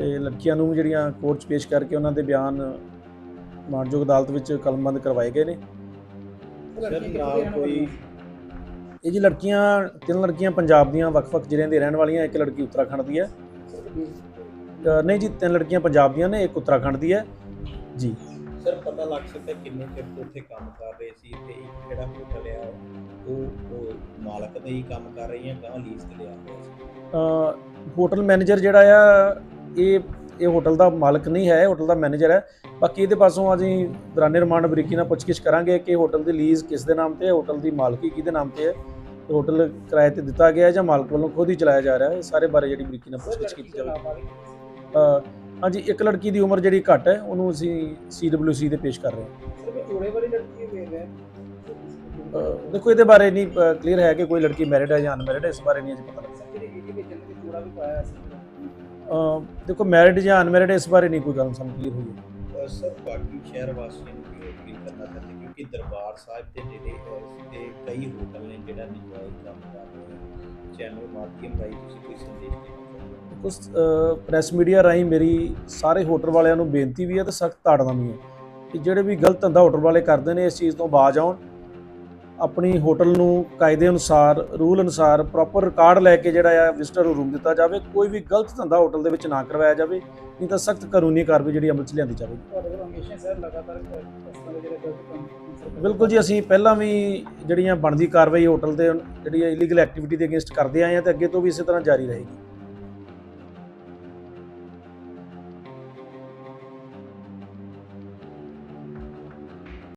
ਤੇ ਲੜਕੀਆਂ ਨੂੰ ਜਿਹੜੀਆਂ ਕੋਰਟ 'ਚ ਪੇਸ਼ ਕਰਕੇ ਉਹਨਾਂ ਦੇ ਬਿਆਨ ਮਾਨਯੋਗ ਅਦਾਲਤ ਵਿੱਚ ਕਲਮਬੰਦ ਕਰਵਾਏ ਗਏ ਨੇ। ਸਰ ਨਾਲ ਕੋਈ ਇਹ ਜੀ ਲੜਕੀਆਂ ਤਿੰਨ ਲੜਕੀਆਂ ਪੰਜਾਬ ਦੀਆਂ ਵੱਖ-ਵੱਖ ਜ਼ਿਲ੍ਹਿਆਂ ਦੇ ਰਹਿਣ ਵਾਲੀਆਂ ਇੱਕ ਲੜਕੀ ਉੱਤਰਾਖੰਡ ਦੀ ਹੈ। ਨਹੀਂ ਜੀ ਤਿੰਨ ਲੜਕੀਆਂ ਪੰਜਾਬ ਦੀਆਂ ਨੇ ਇੱਕ ਉੱਤਰਾਖੰਡ ਦੀ ਹੈ। ਜੀ। ਸਰ ਪਤਾ ਲੱਗ ਸਕਦਾ ਕਿੰਨੇ ਚਿਰ ਤੋਂ ਉੱਥੇ ਕੰਮ ਕਰ ਰਹੇ ਸੀ ਤੇ ਇੱਕ ਜਿਹੜਾ ਹੋਟਲ ਆ ਉਹ ਉਹ ਮਾਲਕ ਦੇ ਹੀ ਕੰਮ ਕਰ ਰਹੀ ਹੈ ਗਾਂ ਲੀਜ਼ ਤੇ ਲਿਆ ਹੋਇਆ ਹੋਟਲ ਮੈਨੇਜਰ ਜਿਹੜਾ ਆ ਇਹ ਇਹ ਹੋਟਲ ਦਾ ਮਾਲਕ ਨਹੀਂ ਹੈ ਹੋਟਲ ਦਾ ਮੈਨੇਜਰ ਹੈ। ਬਾਕੀ ਇਹਦੇ ਪਾਸੋਂ ਅਸੀਂ ਦੌਰਾਨੇ ਰਿਮਾਂਡ ਬਰੀਕੀ ਨਾਲ ਪੁੱਛਗਿੱਛ ਕਰਾਂਗੇ ਕਿ ਹੋਟਲ ਦੀ ਲੀਜ਼ ਕਿਸ ਦੇ ਨਾਮ ਤੇ ਹੈ ਹੋਟਲ ਦੀ ਮਾਲਕੀ ਕਿਹਦੇ ਨਾਮ ਤੇ ਹੈ। ਤੇ ਹੋਟਲ ਕਿਰਾਏ ਤੇ ਦਿੱਤਾ ਗਿਆ ਹੈ ਜਾਂ ਮਾਲਕ ਵੱਲੋਂ ਖੁਦ ਹੀ ਚਲਾਇਆ ਜਾ ਰਿਹਾ ਹੈ ਸਾਰੇ ਬਾਰੇ ਜਿਹੜੀ ਬਰੀਕੀ ਨਾਲ ਪੁੱਛਗਿੱਛ ਕੀਤੀ ਜਾਵੇਗੀ। ਹਾਂਜੀ ਇੱਕ ਲੜਕੀ ਦੀ ਉਮਰ ਜਿਹੜੀ ਘੱਟ ਹੈ ਉਹਨੂੰ ਅਸੀਂ ਸੀਡਬਲਯੂਸੀ ਦੇ ਪੇਸ਼ ਕਰ ਰਹੇ ਹਾਂ। ਅ, ਦੇਖੋ ਇਹਦੇ ਬਾਰੇ ਨਹੀਂ ਕਲੀਅਰ ਹੈ ਕਿ ਕੋਈ ਲੜਕੀ ਮੈਰਿਡ ਹੈ ਜਾਂ ਅਨਮੈਰਿਡ ਹੈ ਇਸ ਬਾਰੇ ਨਹੀਂ ਅਜੇ ਪਤਾ ਲੱਗਾ ਦੇਖੋ ਮੈਰਿਡ ਜਾਂ ਅਨਮੈਰਿਡ ਇਸ ਬਾਰੇ ਨਹੀਂ ਕੋਈ ਗੱਲ ਸਾਨੂੰ ਕਲੀਅਰ ਹੋਈ। ਸਰ ਬਾਕੀ ਸ਼ਹਿਰ ਵਾਸੀਆਂ ਨੂੰ ਵੀ ਅਪੀਲ ਕਰਨਾ ਚਾਹੁੰਦੇ? ਕਿਉਂਕਿ ਦਰਬਾਰ ਸਾਹਿਬ ਦੇ ਨੇੜੇ ਅਹ, ਤੇ ਕਈ ਹੋਟਲ ਨੇ ਜਿਹੜਾ ਨਿਜਾਇਜ਼ ਕੰਮ ਕਰ ਰਹੇ ਨੇ। ਚੈਨਲ ਮਾਧਿਅਮ ਰਾਹੀਂ ਤੁਸੀਂ ਕੋਈ ਸੰਦੇਸ਼ ਉਸ ਪ੍ਰੈਸ ਮੀਡੀਆ ਰਾਹੀਂ ਮੇਰੀ ਸਾਰੇ ਹੋਟਲ ਵਾਲਿਆਂ ਨੂੰ ਬੇਨਤੀ ਵੀ ਹੈ ਤੇ ਸਖਤ ਤਾੜਨਾ ਵੀ ਹੈ ਕਿ ਜਿਹੜੇ ਵੀ ਗਲਤ ਧੰਦਾ ਹੋਟਲ ਵਾਲੇ ਕਰਦੇ ਨੇ ਇਸ ਚੀਜ਼ ਤੋਂ ਬਾਜ ਆਉਣ। ਆਪਣੀ ਹੋਟਲ ਨੂੰ ਕਾਇਦੇ ਅਨੁਸਾਰ, ਰੂਲ ਅਨੁਸਾਰ ਪ੍ਰੋਪਰ ਰਿਕਾਰਡ ਲੈ ਕੇ ਜਿਹੜਾ ਆ ਵਿਜ਼ਟਰ ਨੂੰ ਰੂਮ ਦਿੱਤਾ ਜਾਵੇ, ਕੋਈ ਵੀ ਗਲਤ ਧੰਦਾ ਹੋਟਲ ਦੇ ਵਿੱਚ ਨਾ ਕਰਵਾਇਆ ਜਾਵੇ, ਨਹੀਂ ਤਾਂ ਸਖਤ ਕਾਨੂੰਨੀ ਕਾਰਵਾਈ ਜਿਹੜੀ ਅਮਲ 'ਚ ਲਿਆਂਦੀ ਜਾਵੇ। ਬਿਲਕੁਲ ਜੀ, ਅਸੀਂ ਪਹਿਲਾਂ ਵੀ ਜਿਹੜੀਆਂ ਬਣਦੀ ਕਾਰਵਾਈ ਹੋਟਲ ਦੇ ਜਿਹੜੀ ਇਲੀਗਲ ਐਕਟੀਵਿਟੀ ਦੇ ਅਗੇਂਸਟ ਕਰਦੇ ਆਏ ਹਾਂ ਤੇ ਅੱਗੇ ਤੋਂ ਵੀ ਇਸੇ ਤਰ੍ਹਾਂ ਜਾਰੀ ਰਹੇਗੀ।